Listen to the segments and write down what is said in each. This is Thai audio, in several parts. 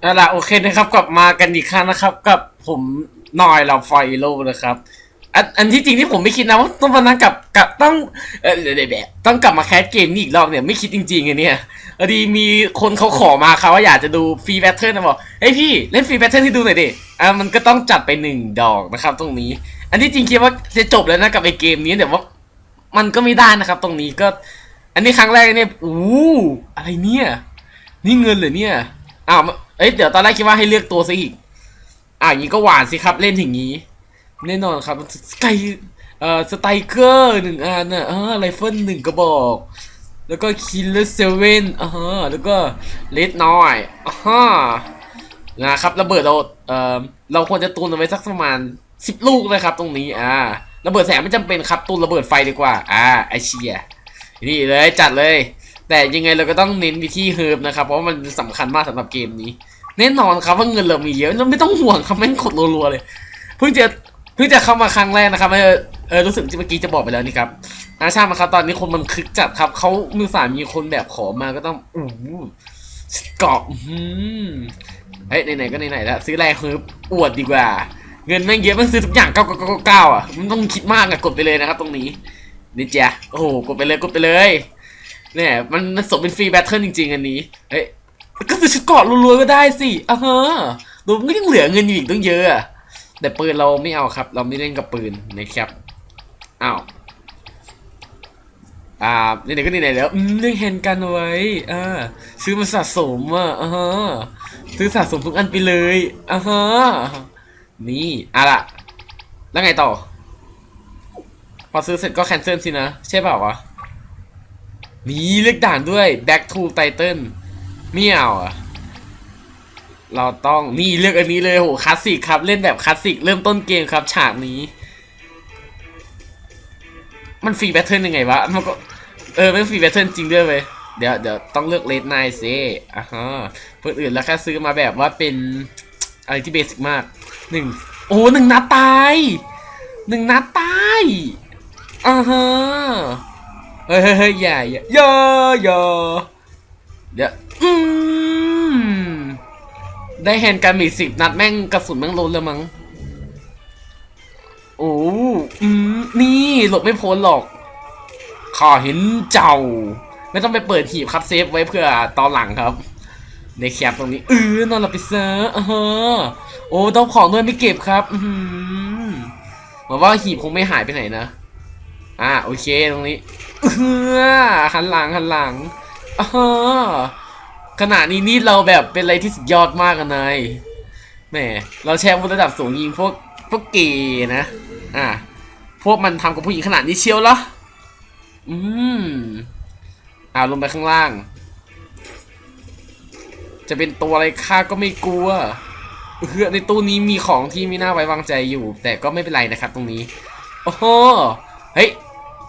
เอาล่ะโอเคนะครับ กลับมากันอีกครั้งนะครับ กับผมนอยเราไฟโลนะครับอันอันที่จริงที่ผมไม่คิดนะว่าต้องมานั่งกับกับต้องเออเดี๋ยวเดี๋ยวเดี๋ยวต้องกลับมาแคสเกมนี้อีกรอบเนี่ยไม่คิดจริงๆไงเนี่ยพอดีมีคนเขาขอมาครับว่าอยากจะดูฟรีแบทเทิลนะบอกเฮ้ยพี่เล่นฟรีแบทเทิลให้ดูหน่อยดิอะมันก็ต้องจัดไปหนึ่งดอกนะครับ ตรงนี้ อันที่จริงคิดว่าจะจบแล้วนะกับไอเกมนี้แต่ว่ามันก็ไม่ได้นะครับ ตรงนี้ก็ อันนี้ครั้งแรกเนี่ยอู้อะไรเนี่ย นี่เงินเหรอเนี่ยอ้าว เอ้ยเดี๋ยวตอนแรกคิดว่าให้เลือกตัวซะอีก อ่าอย่างนี้ก็หวานสิครับ เล่นอย่างนี้ แน่นอนครับสไกเอ่อสไตเกอร์หนึ่งอันน่ะอ่าไรเฟิลหนึ่งกระบอก แล้วก็คิลเลอร์เซเว่นอ่าฮะแล้วก็เลดน้อยอ่าฮะนะครับระเบิดเราเอ่อเราควรจะตูนเอาไว้สักประมาณสิบลูกเลยครับ ตรงนี้อ่าระเบิดแสงไม่จำเป็นครับตูนระเบิดไฟดีกว่า อ่าไอเชียนี่เลยจัดเลย แต่ยังไงเราก็ต้องเน้นวิธีเฮิร์บนะครับ เพราะว่ามันสำคัญมากสำหรับเกมนี้ แน่นอนครับว่าเงินเรามีเยอะเราไม่ต้องห่วงครับแม่งกดรัวๆเลย เพิ่งจะเพิ่งจะเข้ามาครั้งแรกนะครับเออเออรู้สึกที่เมื่อกี้จะบอกไปแล้วนี่ครับอาชามาครับตอนนี้คนมันคึกจัดครับเขามือสามมีคนแบบขอมาก็ต้องอู้หูเกาะอื้อหือเฮ้ยไหนๆก็ไหนๆแล้วซื้อแรงเฮิร์บอวดดีกว่า เงินแม่งเยอะมันซื้อทุกอย่างเก้าเก้าเก้าเก้าอะมันต้องคิดมากอะกดไปเลยนะครับ ตรงนี้นี่จ้ะโอ้โหกดไปเลยกดไปเลย เนี่ยมันมันสมเป็นฟรีแบทเทิลจริง ๆ อันนี้เฮ้ยก็ซื้อชุดเกราะรัวๆก็ได้สิอ่าฮะดูมันก็ยังเหลือเงินอยู่อีกตั้งเยอะอะแต่ปืนเราไม่เอาครับ เราไม่เล่นกับปืนนะครับอ้าวอ่านี่ไหนก็นี่ไหนแล้วอืมเรื่องแฮนด์กันเอาไว้อ่าซื้อมาสะสมอะอ่าฮะซื้อสะสมทุกอันไปเลยอ่าฮะนี่อะล่ะ แล้วไงต่อ พอซื้อเสร็จก็แคนเซิลสินะ ใช่เปล่าวะ มีเลือกด่านด้วย back to title ไม่เอาอะเราต้องนี่เลือกอันนี้เลยโหคลาสสิกครับเล่นแบบคลาสสิกเริ่มต้นเกมครับ ฉากนี้ มันฟรีแบทเทิลยังไงวะมันก็เออไม่ฟรีแบทเทิลจริงด้วยเว้ยเดี๋ยวเดี๋ยวต้องเลือกเลดไนซ์เซอะฮะเพื่ออื่นแล้วแค่ซื้อมาแบบว่าเป็นอะไรที่เบสิกมากหนึ่งโอ้หนึ่งนัดตายหนึ่งนัดตายอ่าฮะ เฮ้ยเฮ้ยเยอย่าอย่าอย่าอย่าเดี๋ยวอืมได้แฮนด์กันอีสิบนัดแม่งกระสุนแม่งล้นแล้วมั้งโอ้อืมนี่หลบไม่พ้นหรอกข้าเห็นเจ้า ไม่ต้องไปเปิดหีบครับเซฟไว้เพื่อตอนหลังครับในแคปตรงนี้เออนอนหลับไปซะอ่าฮะโอ้ต้องของด้วยไม่เก็บครับ อืมหวังว่าหีบคงไม่หายไปไหนนะ อ่าโอเคตรงนี้ หันหลังหันหลังอ่าขณะนี้นี่เราแบบเป็นอะไรที่สุดยอดมากกันนายแหมเราแชร์บนระดับสูงยิงพวกพวกเกย์นะ อ่าพวกมันทำกับผู้หญิงขนาดนี้เชียวเหรอ อืมอ่าลงไปข้างล่าง จะเป็นตัวอะไรข้าก็ไม่กลัวเออในตู้นี้มีของที่ไม่น่าไว้วางใจอยู่ แต่ก็ไม่เป็นไรนะครับตรงนี้ โอ้โห เฮ้ย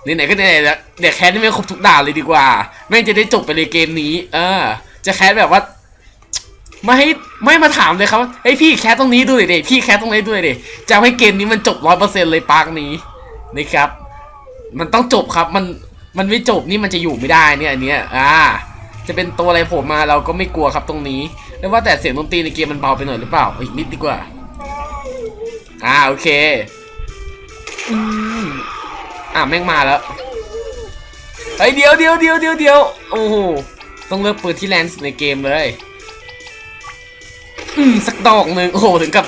ไหนๆก็ไหนๆแล้วเดี๋ยวแคสให้แม่งครบทุกด่านเลยดีกว่าแม่งจะได้จบไปเลยเกมนี้ เออ จะแคสแบบว่าไม่ให้ไม่มาถามเลยครับว่าเฮ้ยพี่แคสตรงนี้ดูหน่อยดิพี่แคสตรงนี้ดูหน่อยดิจะให้เกมนี้มันจบร้อยเปอร์เซ็นต์เลยปาร์กนี้นะครับ มันต้องจบครับมันมันไม่จบนี่มันจะอยู่ไม่ได้เนี่ยอันเนี้ยอ่า จะเป็นตัวอะไรโผล่มาเราก็ไม่กลัวครับตรงนี้แต่ว่าแต่เสียงดนตรีในเกมมันเบาไปหน่อยหรือเปล่าอีกนิดดีกว่า อ่าโอเคอืม อะแม่งมาแล้วเฮ้ยเดียวเดียวเดียวเดียวเดียวโอ้โหต้องเลือกปืนที่แรงสุดในเกมเลย อืมสักดอกหนึ่งโอ้โหถึงกับ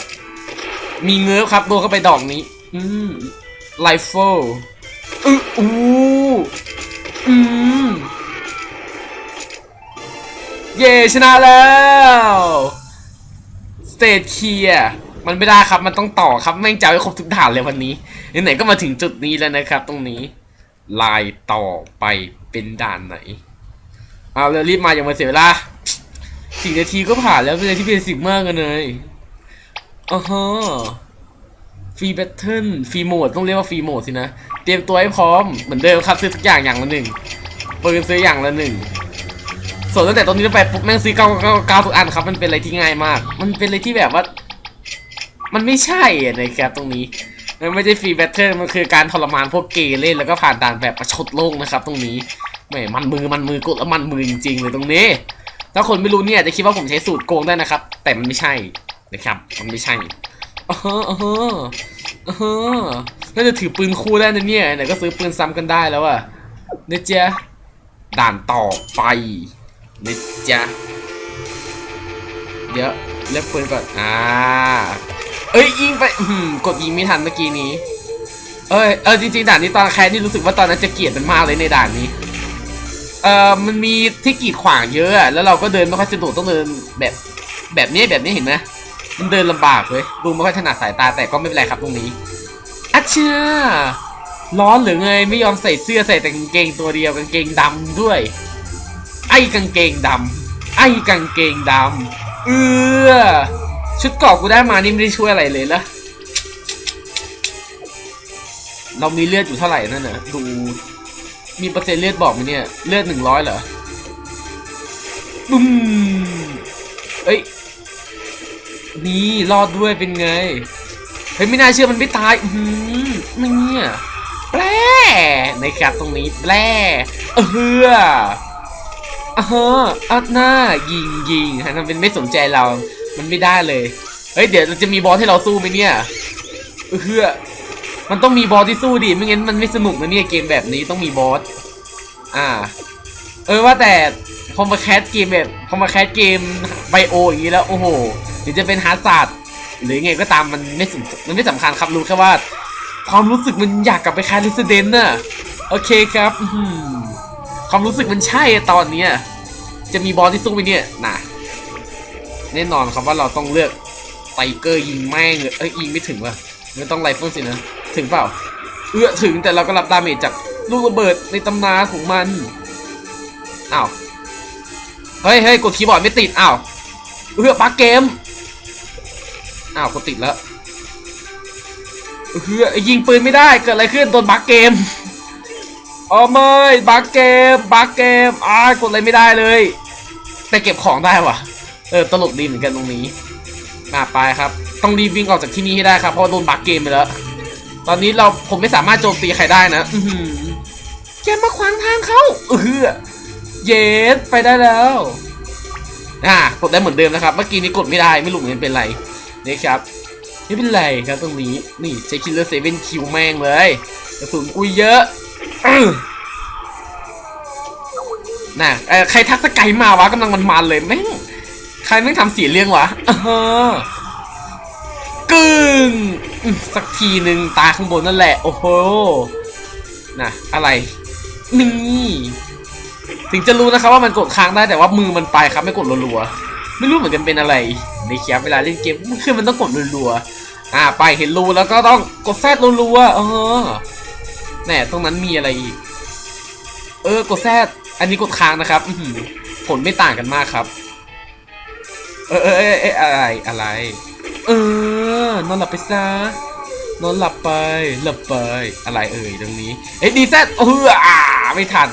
มีเงื้อครับโดนเข้าไปดอกนี้ อืมไลเฟิลอืออู้อืมเย่ชนะแล้ว สเตทเคลียร์ มันไม่ได้ครับ มันต้องต่อครับแม่งจะเอาให้ครบทุกด่านเลยวันนี้ไหนๆก็มาถึงจุดนี้แล้วนะครับ ตรงนี้ ลายต่อไปเป็นด่านไหน เอาเร็วรีบมาอย่ามาเสียเวลาสี่นาทีก็ผ่านแล้วเป็นที่เป็นสิบมากเลยอ๋อฮะฟรีแบทเทิลฟรีโหมดต้องเรียกว่าฟรีโหมดสินะ เตรียมตัวให้พร้อมเหมือนเดิมครับซื้อทุกอย่างอย่างละหนึ่งปืนซื้ออย่างละหนึ่งส่วนตั้งแต่ตอนนี้ไปปุ๊บแม่งซื้อเก้าเก้าเก้าทุกอันครับ มันเป็นอะไรที่ง่ายมาก มันเป็นอะไรที่แบบว่า มันไม่ใช่อะนะครับตรงนี้ มันไม่ใช่ฟรีแบทเทิลมันคือการทรมานพวกเกย์เล่นแล้วก็ผ่านด่านแบบประชดโลกนะครับ ตรงนี้แหมมันมือมันมือกดแล้วมันมือจริงๆเลยตรงนี้ ถ้าคนไม่รู้เนี่ยจะคิดว่าผมใช้สูตรโกงได้นะครับ แต่มันไม่ใช่นะครับ มันไม่ใช่อ๋ออ๋ออ๋อน่าจะถือปืนคู่ได้นะเนี่ยไหนก็ซื้อปืนซ้ำกันได้แล้วอะนะจ๊ะด่านต่อไปนะจ๊ะเดี๋ยวเลือกปืนก่อน อ่า เอ้ยยิงไปหือกดยิงไม่ทันเมื่อกี้นี้ เอ้ยเออจริงๆด่านนี้ตอนแคสนี่รู้สึกว่าตอนนั้นจะเกลียดมันมากเลยในด่านนี้ เออมันมีที่กีดขวางเยอะอะแล้วเราก็เดินไม่ค่อยสะดวกต้องเดินแบบแบบนี้แบบนี้เห็นไหมมันเดินลำบากเลยดูไม่ค่อยถนัดสายตาแต่ก็ไม่เป็นไรครับตรงนี้อัชเช่าร้อนหรือไงไม่ยอมใส่เสื้อใส่แต่กางเกงตัวเดียวกางเกงดำด้วย ไอ้กางเกงดำไอ้กางเกงดำเออ ชุดเกราะกูได้มานี่ไม่ได้ช่วยอะไรเลยละเรามีเลือดอยู่เท่าไหร่นั่นน่ะดูมีเปอร์เซ็นต์เลือดบอกไหมเนี่ย เลือดหนึ่งร้อยเหรอบุ้มเอ้ย นี่รอดด้วยเป็นไง เฮ้ยไม่น่าเชื่อมันไม่ตาย อือหือเนี่ยแปร่นครับตรงนี้แปร่เออเฮืออ่าฮะอัดหน้ายิงยิงฮะทำเป็นไม่สนใจเรา มันไม่ได้เลย เฮ้ยเดี๋ยวจะมีบอสให้เราสู้ไหมเนี่ยเออเฮือมันต้องมีบอสที่สู้ดิไม่งั้นมันไม่สนุกนะเนี่ยเกมแบบนี้ต้องมีบอส อ่า เออว่าแต่พอมาแคสเกมแบบพอมาแคสเกมไบโออย่างนี้แล้วโอ้โหหรือจะเป็นฮาร์ดซาร์หรือไงก็ตามมันไม่สมันไม่สำคัญครับรู้แค่ว่า ความรู้สึกมันอยากกลับไปแคส Resident น่ะโอเคครับความรู้สึกมันใช่ตอนเนี้ยจะมีบอสที่สู้ไหมเนี่ยนะ แน่นอนครับว่าเราต้องเลือกไทเกอร์ยิงแม่งเลยเอ้ยยิงไม่ถึงว่ะไม่ต้องไรเฟิลสินะ ถึงเปล่า เอื้อถึงแต่เราก็รับดาเมจจากลูกระเบิดในตำนานของมัน อ้าว เฮ้ยเฮ้ยกดคีย์บอร์ดไม่ติด อ้าว เอื้อปักเกม อ้าวกดติดแล้วเอื้อยิงปืนไม่ได้ เกิดอะไรขึ้นโดนบักเกมอ๋อไม่บักเกมบักเกมอ้าวกดอะไรไม่ได้เลย แต่เก็บของได้ว่ะ เออตลกดีเหมือนกันตรงนี้มาไปครับ ต้องรีบวิ่งออกจากที่นี่ให้ได้ครับ เพราะโดนบักเกมไปแล้ว ตอนนี้เราผมไม่สามารถโจมตีใครได้นะอืแกมาขวางทางเขาเออเยสไปได้แล้วอ่ากดได้เหมือนเดิมนะครับ เมื่อกี้นี้กดไม่ได้ไม่รู้เหมือนเป็นไรนี่ครับไม่เป็นไรครับตรงนี้นี่ใช้คิลเลอร์เซเว่นคิวแม่งเลยกระสุนกุยเยอะอน่ะเออใครทักสกายมาวะกำลังมันๆเลยแม่ง รแม่ทำสีเรื่องวะอ่าฮะกึ่งสักทีหนึ่งตาข้างบนนั่นแหละ โอ้โหนะอะไร นี่ ถึงจะรู้นะครับว่ามันกดค้างได้แต่ว่ามือมันไปครับไม่กดรัวๆไม่รู้เหมือนกันเป็นอะไร ในแคปเวลาเล่นเกมคือมันต้องกดรัวๆอ่า ไปเห็นรูแล้วก็ต้องกดแซดรัวๆเออแหน่ตรงนั้นมีอะไรอีก เออกดแซดอันนี้กดค้างนะครับผลไม่ต่างกันมากครับ เออเออเอออะไรอะไร เออนอนหลับไปซะนอนหลับไปหลับไปอะไรเอ่ยตรงนี้เอ้ดีแซดเอออ่าไม่ทัน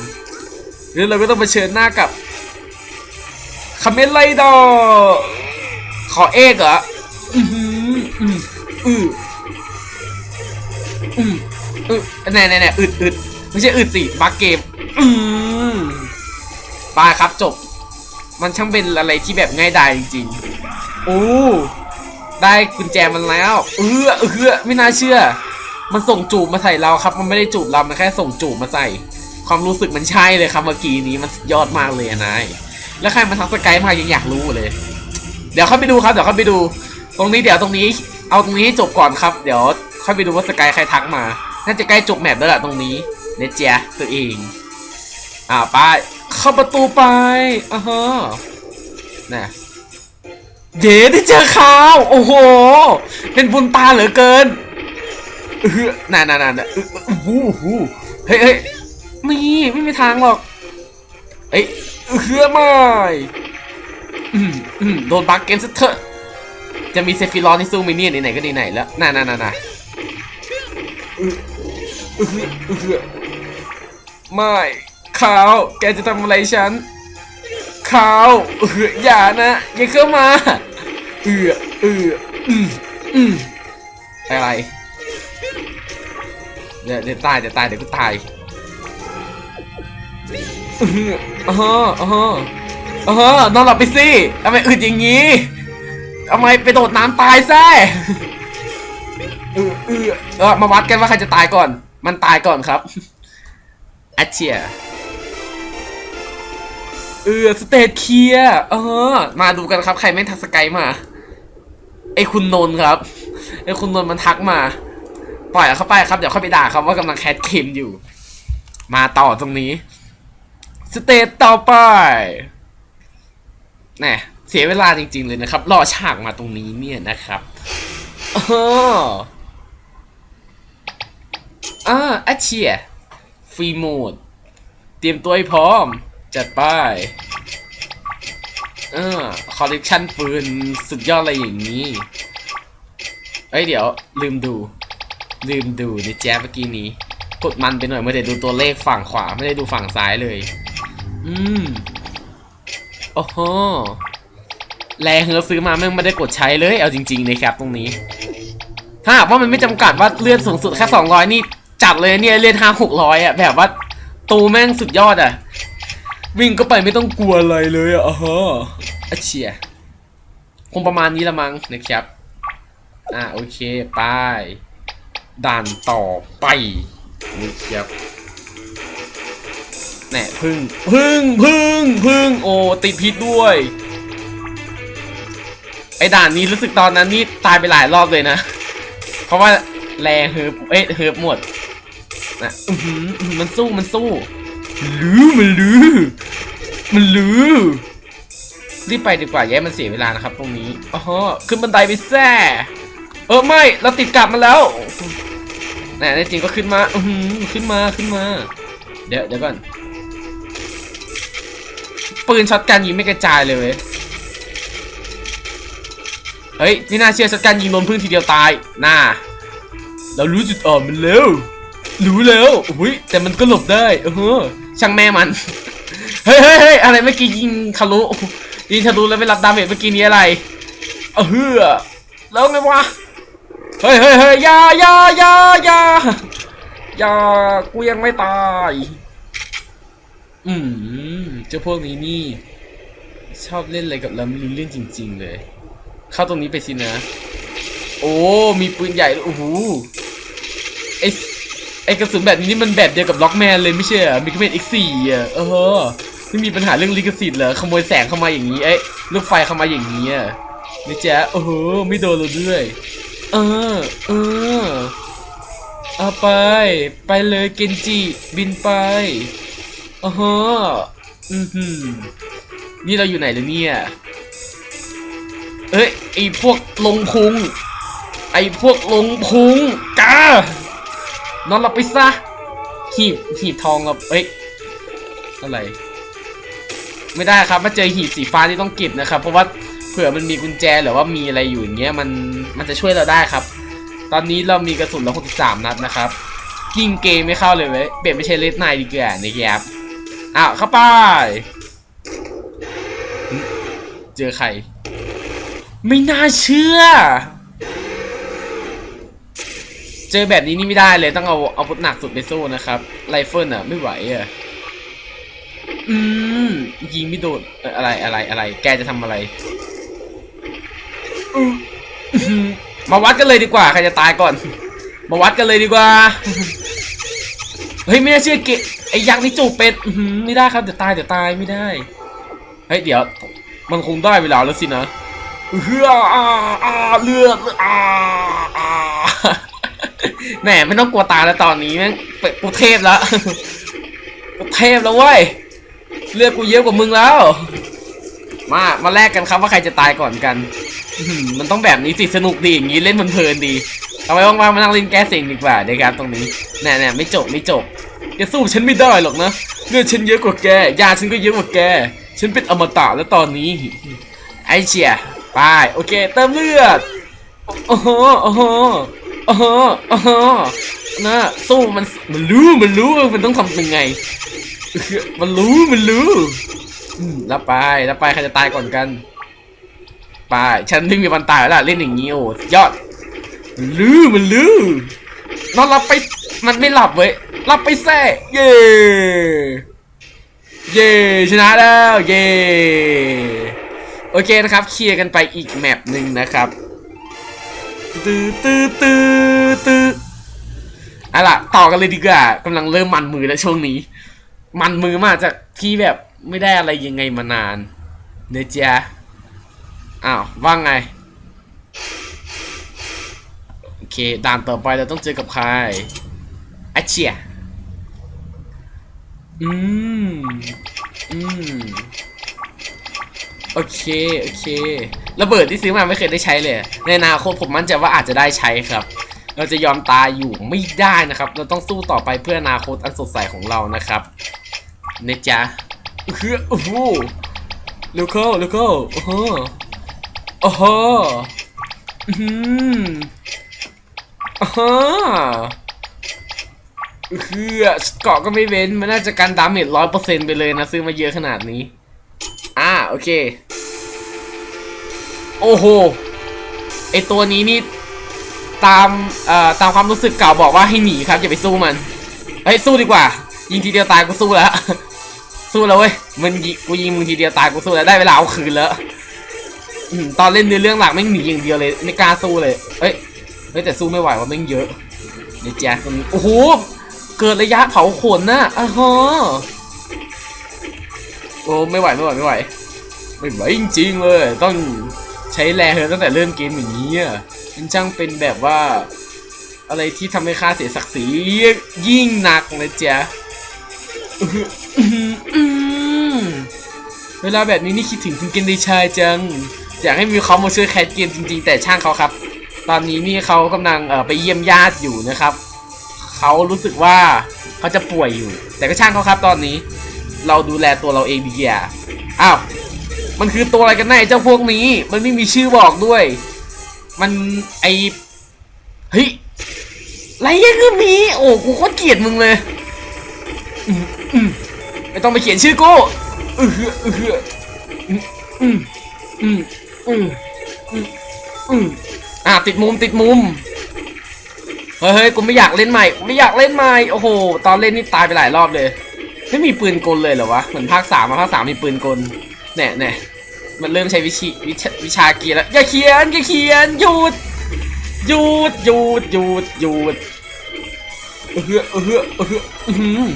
หรือเราก็ต้องไปเชิญหน้ากับคาเมนไรดอขอเอกเหรออือหืออืมอืออืมอือแน่แน่แน่อึดอึดไม่ใช่อึดสิบักเกม อืมไปครับจบ มันช่างเป็นอะไรที่แบบง่ายดายจริงๆโอ้ได้กุญแจมันแล้ว เออเออไม่น่าเชื่อ มันส่งจูบมาใส่เราครับ มันไม่ได้จูบเรา มันแค่ส่งจูบมาใส่ ความรู้สึกมันใช่เลยครับเมื่อกี้นี้มันยอดมากเลยนายแล้วใครมาทักสกายมายังอยากรู้เลย เดี๋ยวเข้าไปดูครับ เดี๋ยวเข้าไปดู ตรงนี้เดี๋ยวตรงนี้ เอาตรงนี้จบก่อนครับ เดี๋ยวค่อยไปดูว่าสกายใครทักมา น่าจะใกล้จบแมตช์แล้วแหละตรงนี้เนเจียตัวเอง อ่าไป เข้าประตูไปอ่าฮะน่ะเย้ได้เจอข่าวโอ้โห เป็นบุญตาเหลือเกินเออน่าน่าน่าเออโอ้เฮ้ยเฮ้ยไม่ไม่มีทางหรอกเอ้ยเออไม่อืมอืมโดนบักเกนซะเถอะ จะมีเซฟิรอนที่สู้มิเนี่ยไหนก็ไหนแล้วน่าน่าน่าน่าเออเออเออไม่ ขาว แกจะทำอะไรฉันขาวเอออย่านะ อย่าเข้ามา เอือเอืออืมอืมอะไรเดี๋ยวเดี๋ยวตายเดี๋ยวตายเดี๋ยวกูตายเอออ๋ออ๋อเออนอนหลับไปสิทำไมอึดอย่างงี้ทำไมไปโดดน้ำตายแซ่เออเออเออมาวัดกันว่าใครจะตายก่อน มันตายก่อนครับอัชเชีย เออสเตทเคลียเออ มาดูกันครับ ใครไม่ทักสกายมา ไอคุณนนครับ ไอคุณนนมันทักมา ปล่อยเข้าไปครับ เดี๋ยวค่อยไปด่าครับว่ากำลังแคสเกมอยู่ มาต่อตรงนี้ สเตจต่อไปแน่เสียเวลาจริง ๆ เลยนะครับ รอฉากมาตรงนี้เนี่ยนะครับอ๋ออ่าอาเชียฟรีโหมด เตรียมตัวให้พร้อม จัดไปอ่าคอลเลกชันปืนสุดยอดอะไรอย่างนี้ เอ้ยเดี๋ยว ลืมดู ลืมดูในแจ๊บเมื่อกี้นี้ กดมันไปหน่อยไม่ได้ดูตัวเลขฝั่งขวาไม่ได้ดูฝั่งซ้ายเลย อืม โอ้โห แรงเราซื้อมาแม่งไม่ได้กดใช้เลย เอาจริงๆนะครับตรงนี้ ถ้าหากว่ามันไม่จำกัดว่าเลือนสูงสุดแค่สองร้อยนี่ จัดเลยเนี่ยเลือนห้าหกร้อยอะแบบว่าตูแม่งสุดยอดอะ วิ่งก็ไปไม่ต้องกลัวอะไรเลยอะอ๋ออะเชียคงประมาณนี้ละมั้งนะครับ อ่าโอเคไปด่านต่อไปนะครับแหน่พึ่งพึ่งพึ่งพึ่งโอ้ติดพิษด้วย ไอ้ด่านนี้รู้สึกตอนนั้นนี่ตายไปหลายรอบเลยนะ เพราะว่าแรงเฮิร์บเอ้เฮิร์บหมดนะอื้อหืออื้อหือมันสู้มันสู้ มันลื้อมันลื้อมันลื้อรีบไปดีกว่าแย้มันเสียเวลานะครับ ตรงนี้อ๋อขึ้นบันไดไปแซ่เออไม่เราติดกลับมาแล้วแน่ในจริงก็ขึ้นมาอืขึ้นมาขึ้นมา เดี๋ยวเดี๋ยวก่อนปืนช็อตกันยิงไม่กระจายเลยเว้ยเฮ้ยนี่น่าเชื่อช็อตกันยิงโดนพึ่งทีเดียวตายน่าเรารู้จุดอ่อนมันแล้วรู้แล้วอุ้ยแต่มันก็หลบได้เออ ช่างแม่มันเฮ้ยเฮ้ยเฮ้ยอะไรเมื่อกี้ยิงทะลุยิงทะลุแล้วไม่รับดาเมจเมื่อกี้นี้อะไรเออเฮ้อแล้วไงวะ เฮ้ยเฮ้ยเฮ้ยอยาอยาอยาอยายากูยังไม่ตาย อืมเจ้าพวกนี้นี่ ชอบเล่นอะไรกับเราไม่รู้เรื่องจริง ๆ เลย เข้าตรงนี้ไปสินะ โอ้ มีปืนใหญ่โอ้โหไอ ไอกระสุนแบบนี้มันแบบเดียวกับล็อกแมนเลยไม่ใช่เหรอมีกระเม็ด X4 อะเออไม่มีปัญหาเรื่องลิขสิทธิ์เหรอขโมยแสงเข้ามาอย่างนี้ เอ้ยลูกไฟเข้ามาอย่างนี้อะนี่แจ๊ะโอ้โหไม่โดนเราด้วย เออ เออเอาไป ไปเลยเกนจิบินไปโอ้โหอือหือนี่เราอยู่ไหนแล้วเนี่ย เอ้ยไอพวกลงพุง ไอพวกลงพุงกา นอนหลับไปซะหีบหีบทองกับเอ้ยอะไร ไม่ได้ครับมาเจอหีบสีฟ้าที่ต้องเก็บนะครับ เพราะว่าเผื่อมันมีกุญแจหรือว่ามีอะไรอยู่อย่างเงี้ยมันมันจะช่วยเราได้ครับ ตอนนี้เรามีกระสุนแล้ว63นัดนะครับยิงเกมไม่เข้าเลยเว้ยเปลี่ยนไปใช้เลสไนดีกว่านะครับอ้าวเข้าไปเจอใคร ไม่น่าเชื่อ เจอแบบนี้นี่ไม่ได้เลยต้องเอาเอาพุทหนักสุดไปสู้นะครับไรเฟิลอะไม่ไหวอะอืมยิงไม่โดนเอ่ออะไรอะไรอะไร แกจะทำอะไรอื้ออื้อหือมาวัดกันเลยดีกว่าใครจะตายก่อน มาวัดกันเลยดีกว่า เฮ้ยไม่น่าเชื่อเกะไอ้ยักษ์นี่จูบเป็ดอื้อหือไม่ได้ครับเดี๋ยวตายเดี๋ยวตายไม่ได้ เฮ้ยเดี๋ยว มันคงได้เวลาแล้วสินะเฮืออาอาเลือดอาอา แหมไม่ต้องกลัวตายแล้วตอนนี้แม่งเป็ดกูเทพแล้วกูเทพแล้วเว้ยเลือดกูเยอะกว่ามึงแล้ว มามาแลกกันครับว่าใครจะตายก่อนกัน มันต้องแบบนี้สิสนุกดีอย่างนี้เล่นเพลินดีเอาไว้ว่างๆมานั่งเล่นแก้เสียงดีกว่าเดครับตรงนี้แน่ๆไม่จบไม่จบจะสู้ฉันไม่ได้หรอกนะเลือดฉันเยอะกว่าแกยาฉันก็เยอะกว่าแกฉันเป็นอมตะแล้วตอนนี้ ไอเชียไปโอเคเติมเลือดโอ้โหโอ้โห อ้โหโอ้โหนะสู้มันมันรู้มันรู้มันต้องทำยังไง มันรู้มันรู้แล้วไปแล้วไปใครจะตายก่อนกัน ไปฉันไม่มีวันตายแล้วล่ะเล่นอย่างนี้โอ้ยอดมันรู้มันรู้นอนหลับไปมันไม่หลับเว้ยหลับไปแซ่เย่เย่ชนะแล้วเย้โอเคนะครับเคลียร์กันไปอีกแมปหนึ่งนะครับ ตื้อตื้อตื้อตื้ออาล่ะ ต่อกันเลยดีกว่ากำลังเริ่มมันมือแล้วช่วงนี้ มันมือมากจากที่แบบไม่ได้อะไรยังไงมานานเนยจ๊ะอ้าวว่าไง โอเค ด่านต่อไปเราต้องเจอกับใครอาเชียอืม อืม โอเค โอเค ระเบิดที่ซื้อมาไม่เคยได้ใช้เลย ในอนาคตผมมั่นใจว่าอาจจะได้ใช้ครับ เราจะยอมตายอยู่ไม่ได้นะครับ เราต้องสู้ต่อไปเพื่ออนาคตอันสดใสของเรานะครับนะจ๊ะเฮ้ยโอ้โหเร็วเข้เร็วเข้โอ้โหโอ้โหอืมอ่าฮะคือเกาะก็ไม่เว้น มันน่าจะกันดาเมจร้อยเปอร์เซ็นต์ไปเลยนะ ซื้อมาเยอะขนาดนี้ อ่า โอเค โอ้โห ไอตัวนี้นี่ ตามเอ่อตามความรู้สึกเก่าบอกว่าให้หนีครับอย่าไปสู้มันเฮ้ยสู้ดีกว่า ยิงทีเดียวตายกูสู้แล้ว สู้แล้วเว้ยมันยิงกูยิงมึงทีเดียวตายกูสู้แล้วได้เวลาเอาคืนแล้วอตอนเล่นเนื้อเรื่องหลักไม่หนีอย่างเดียวเลยไม่กล้าสู้เลยเฮ้ยเฮ้ยแต่สู้ไม่ไหวว่าแม่เยอะเดี๋ยวแจ๊คคนนี้โอ้โหเกิดระยะเผาขนนะอะฮะโอ้ไม่ไหวไม่ไหวไม่ไหวไม่ไหวจริงๆเลยต้อง ใช้แรงเลยตั้งแต่เริ่มเกมอย่างนี้อะมันช่างเป็นแบบว่า อะไรที่ทำให้ค่าเสียศักดิ์ศรียิ่งหนักนะจ๊ะอื้อหืออื้อหืออื้อเวลาแบบนี้นี่คิดถึงคุณเกนเดชายจัง อยากให้มีเขามาช่วยแคสเกมจริง ๆ แต่ช่างเขาครับ ตอนนี้นี่เขากำลังไปเยี่ยมญาติอยู่นะครับ เขารู้สึกว่าเขาจะป่วยอยู่ แต่ก็ช่างเขาครับตอนนี้ เราดูแลตัวเราเองดีกว่าอ้าว มันคือตัวอะไรกันแน่เจ้าพวกนี้ มันไม่มีชื่อบอกด้วย มันไอเฮ้ยไรยังก็มี โอ้กูโคตรเกลียดมึงเลยไม่ต้องไปเขียนชื่อกูอือหืออือหืออืมอืมอืมอืมอืมอืมอะติดมุมติดมุมเฮ้ยเฮ้ยกูไม่อยากเล่นใหม่กูไม่อยากเล่นใหม่โอ้โห ตอนเล่นนี่ตายไปหลายรอบเลย ไม่มีปืนกลเลยเหรอวะเหมือนภาคสามอะภาคสามมีปืนกลแน่แน่ มันเริ่มใช้วิชีวิชาวิชาเกียร์แล้วอย่าเขียนอย่าเขียนหยุดหยุดหยุดหยุดหยุดเออเฮ้อเออเฮ้อเออเฮ้ออื้อหือ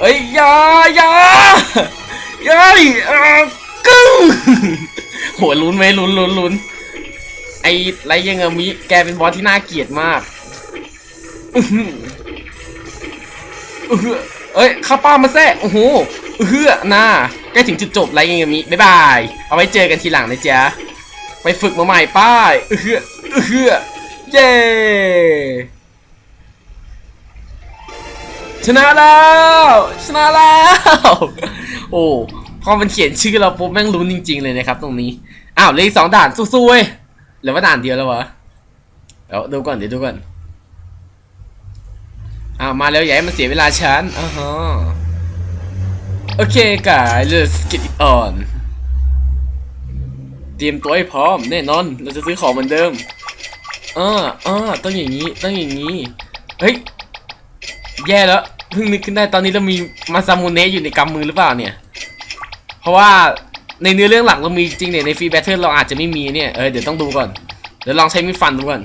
เอ้ยอย่าอย่าอย่าเอ่อกึ้งโหลุ้นไหมลุ้นลุ้นลุ้นไอ้ไรยังเงมิแกเป็นบอสที่น่าเกลียดมากอื้ออเอ้ยข้าป้ามาแซ่โอ้โหอื้อหน่า ล้ถึงจุดจบไรยังเงามิบ๊ายบาย เอาไว้เจอกันทีหลังนะจ๊ะ ไปฝึกมาใหม่ป้ายเอื้อเอื้อเย้ชนะแล้ว ชนะแล้ว โอ้พอมันเขียนชื่อเราปุ๊บแม่งลุ้นจริง ๆ เลยนะครับ ตรงนี้ อ้าวเหลยอีกสองด่านสู้ๆเว้ยเหลือว่าด่านเดียวแล้ววะเดี๋ยวดูก่อนเดี๋ยวดูก่อนอ้าวมาแล้วอย่าให้มันเสียเวลาฉันอ่าฮะโอ เค guys let's get it on เตรียมตัวให้พร้อมแน่นอน เราจะซื้อของเหมือนเดิมอ่าอ่าต้องอย่างนี้ต้องอย่างนี้ เฮ้ย แย่แล้วเพิ่งนึกขึ้นได้ตอนนี้เรามีมาซามูเนะอยู่ในกำมือหรือเปล่าเนี่ย เพราะว่าในเนื้อเรื่องหลักเรามีจริงเนี่ยในฟรีแบทเทิลเราอาจจะไม่มีเนี่ย เออเดี๋ยวต้องดูก่อน เดี๋ยวลองใช้มีดฟันดูก่อน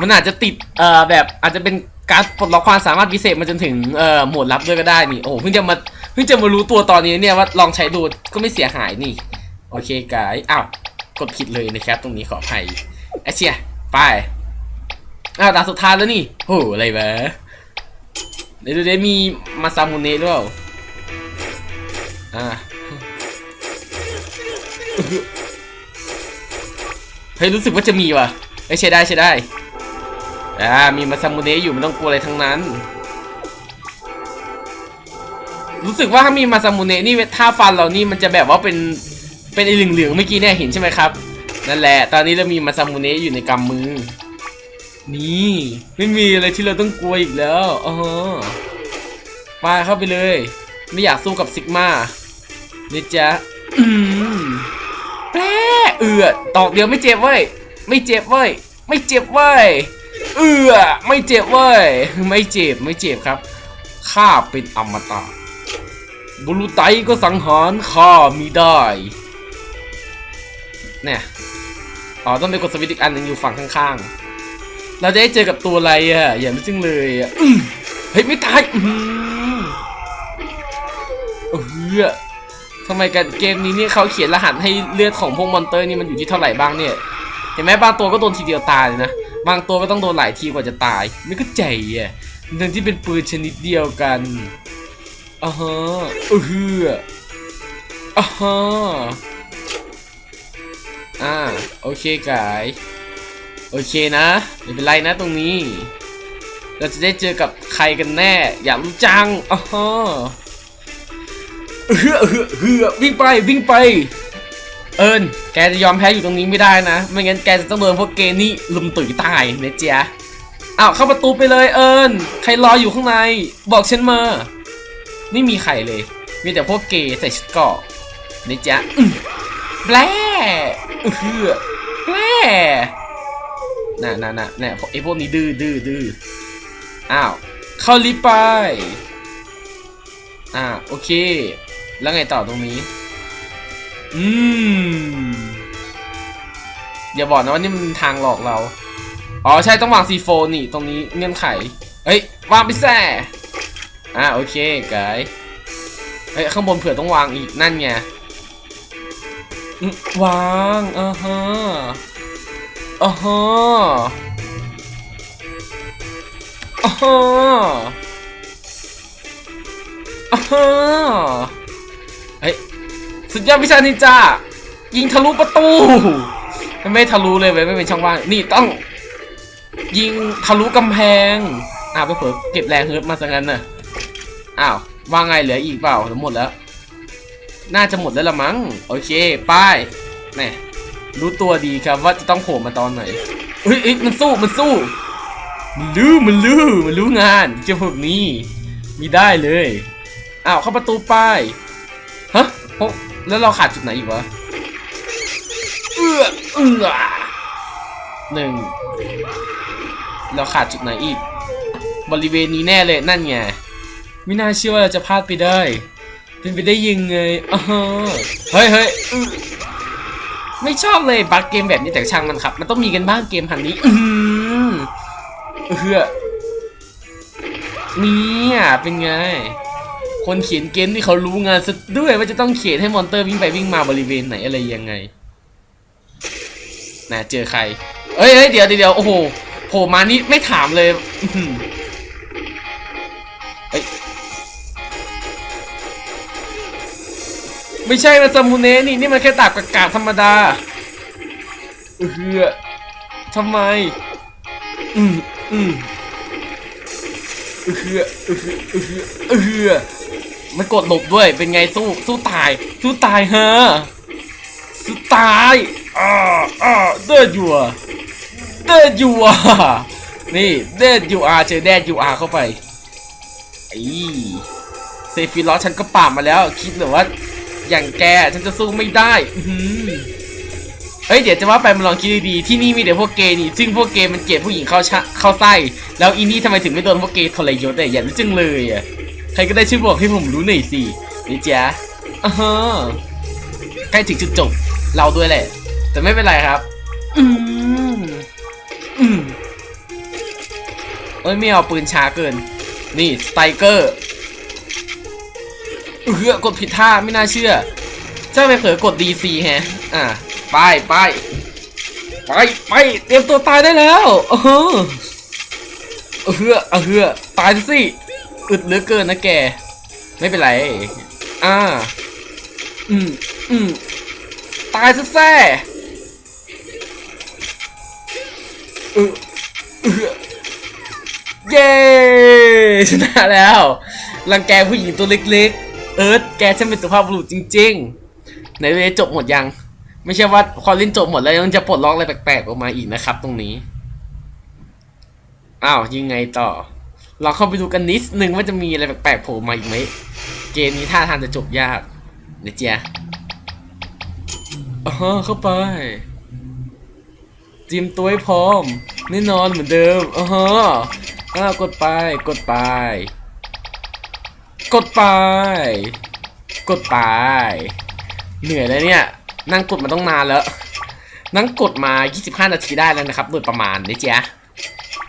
มันอาจจะติด เอ่อแบบอาจจะเป็นการปลดล็อกความสามารถพิเศษมาจนถึง เอ่อ โหมดลับด้วยก็ได้นี่ โอ้เพิ่งจะมา เพิ่งจะมารู้ตัวตอนนี้เนี่ยว่าลองใช้ดูก็ไม่เสียหายนี่ โอเคกายอ้าวกดผิดเลยนะครับ ตรงนี้ขออภัยไอเชียไปอ้าวตาสุดท้ายแล้วนี่โหอะไรวะเดี๋ยวดูได้มีมาซามูเนะหรือเปล่าอ่าเฮ้ยรู้สึกว่าจะมีว่ะเฮ้ยใช้ได้ใช้ได้อ่ามีมาซามูเนะอยู่ไม่ต้องกลัวอะไรทั้งนั้น รู้สึกว่าถ้ามีมาซามูเนะนี่ท่าฟันเรานี่มันจะแบบว่าเป็นเป็นไอ้เหลืองๆเมื่อกี้เนี่ยเห็นใช่ไหมครับ นั่นแหละ ตอนนี้เรามีมาซามูเนะอยู่ในกำมือ นี่ไม่มีอะไรที่เราต้องกลัวอีกแล้วอ๋อไปเข้าไปเลย ไม่อยากสู้กับซิกมานี่จ๊ะแปรเอือตอกเดียวไม่เจ็บเว้ยไม่เจ็บเว้ยไม่เจ็บเว้ยเอือไม่เจ็บเว้ยไม่เจ็บไม่เจ็บครับข้าเป็นอมตะ บุรุษไตก็สังหารข้ามิได้เนี่ยอ๋อต้องไปกดสวิตช์อีกอันหนึ่งอยู่ฝั่งข้างๆ เราจะได้เจอกับตัวอะไรอะ อย่าไม่จึงเลยอะเฮ้ย ไม่ตายอือหือเออทำไมกันเกมนี้เนี่ยเขาเขียนรหัสให้เลือดของพวกมอนเตอร์นี่มันอยู่ที่เท่าไหร่บ้างเนี่ย เห็นไหมบางตัวก็โดนทีเดียวตายเลยนะ บางตัวก็ต้องโดนหลายทีกว่าจะตาย ไม่ก็ใจอะทั้งที่เป็นปืนชนิดเดียวกัน อ่าฮะเอออ่าฮะอ่าโอเคกายโอเคนะไม่เป็นไรนะตรงนี้ เราจะได้เจอกับใครกันแน่ อยากรู้จังอ่าฮะเฮือเฮือเฮือวิ่งไปวิ่งไป เอิญแกจะยอมแพ้อยู่ตรงนี้ไม่ได้นะ ไม่งั้นแกจะต้องโดนพวกเกนี่ลุมตุ๋ยตายนะจ๊ะอ้าวเข้าประตูไปเลยเอิญใครรออยู่ข้างใน บอกฉันมา ไม่มีใครเลย มีแต่พวกเกย์ใส่ชุดเกาะนะจ๊ะอื้อแบลเออแบลน่ะน่ะน่ะเนี่ยไอพวกนี้ดื้อดื้อดื้ออ้าว เข้าลิฟต์ไป อ่า โอเค แล้วไงต่อตรงนี้ อืม อย่าบอกนะว่านี่มันทางหลอกเรา อ๋อ ใช่ต้องวางซีโฟนี่ ตรงนี้เงื่อนไข เฮ้ย วางไปแซ่ อ่าโอเคไกด์เฮ้ยข้างบนเผื่อต้องวางอีกนั่นไงวางอ่าฮะอ่าฮะอ่าฮะอ่าฮะเฮ้ยสุดยอดวิชานินจายิงทะลุประตูไม่ทะลุเลยเว้ยไม่เป็นช่องว่างนี่ต้อง ยิงทะลุกำแพงอ้าไปเผลอเก็บแรงเฮิร์ตมาซะงั้นน่ะ อ้าวว่าไงเหลืออีกเปล่าหรือหมดแล้ว น่าจะหมดแล้วละมั้ง โอเค ป้ายแน่รู้ตัวดีครับว่าจะต้องโผล่มาตอนไหนเฮ้ยอ้ยมันสู้ มันสู้ มันรู้มันรู้มันรู้งานเจ้าพวกนี้มีได้เลย อ้าว เข้าประตูป้าย ฮะโอ้แล้วเราขาดจุดไหนอีกวะ เอื้อเอื้อหนึ่ง เราขาดจุดไหนอีก บริเวณนี้แน่เลยนั่นไง ไม่น่าเชื่อว่าเราจะพลาดไปได้เป็นไปได้ยังไงเฮ้ยเฮ้ยไม่ชอบเลยบักเกมแบบนี้แต่ช่างมันครับ มันต้องมีกันบ้างเกมพันนี้ อืเอื้อเนี่ยเป็นไง คนเขียนเกมที่เขารู้งานซะด้วยว่าจะต้องเขียนให้มอนเตอร์วิ่งไปวิ่งมาบริเวณไหนอะไรยังไงน่ะเจอใคร เอ้ยเดี๋ยวเดี๋ยวโอ้โหโผล่มานี่ไม่ถามเลย ไม่ใช่นะซามูเนะนี่นี่มันแค่ตากกากาธรรมดาเออทำไม อืมอืมเออเออเออเออมันกดหลบด้วยเป็นไงสู้สู้ตาย สู้ตายฮะสู้ตายอ่าอ่าเดินอยู่อะเดินอยู่นี่เดินอยู่อะเจอแดดอยู่อะเข้าไปไอ้เซฟิลอสฉันก็ปราบมาแล้ว คิดเหรือว่า อย่างแกฉันจะสู้ไม่ได้อือเฮ้ยเดี๋ยวจะว่าไปมาลองคิดดีๆที่นี่มีแต่พวกเกย์นี่ซึ่งพวกเกย์มันเกลียดผู้หญิงเข้าชะเข้าไส้แล้วอีนี่ทำไมถึงไม่โดนพวกเกย์ทรยศอ่อย่ารู้จังเลยอะใครก็ได้ช่วยบอกให้ผมรู้หน่อยสินี่จ๊ะอ่าฮะใกล้ถึงจุดจบเราด้วยแหละ แต่ไม่เป็นไรครับ อืมอืมเอ้ยไม่เอาปืนช้าเกิน นี่สไตรเกอร์ เออกดผิดท่าไม่น่าเชื่อ เจ้าไปเผลอกด DC แฮะ อะไปไปไปไปเตรียมตัวตายได้แล้วเออเออเออตายสิอึดเหลือเกินนะแก ไม่เป็นไร อ่า อืมอืมตายซะแซ่เออเออเย้ชนะแล้ว รังแกผู้หญิงตัวเล็กๆ เอิร์ธแกช่างเป็นสุภาพบุรุษจริงๆไหนเลยจบหมดยัง ไม่ใช่ว่าพอล่นจบหมดแล้วยังจะปลดล็อกอะไรแปลกๆออกมาอีกนะครับ ตรงนี้อ้าวยังไงต่อเราเข้าไปดูกันนิดนึงว่าจะมีอะไรแปลกๆโผล่มาอีกไหมเกมนี้ท่าทางจะจบยากนะจ๊ะอ๋อเข้าไปเตรียมตัวให้พร้อมแน่นอนเหมือนเดิมอ๋ออ่ากดไปกดไป กดไป กดไป เหนื่อยแล้วเนี่ย นั่งกดมาต้องนานแล้ว นั่งกดมา 25 นาทีได้แล้วนะครับ โดยประมาณนี่จ๊ะ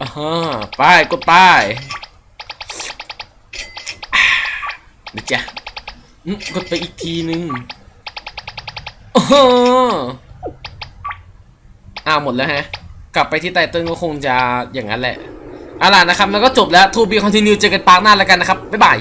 อ่าฮะไปกดไปอ่าเดี๋ยวจ๊ะกดไปอีกทีนึงอ๋ออ้าวหมดแล้วฮะ กลับไปที่ไตเติ้ลก็คงจะอย่างนั้นแหละเอาล่ะนะครับ แล้วก็จบแล้ว To be continue เจอกันปาร์คหน้าแล้วกันนะครับ บ๊ายบาย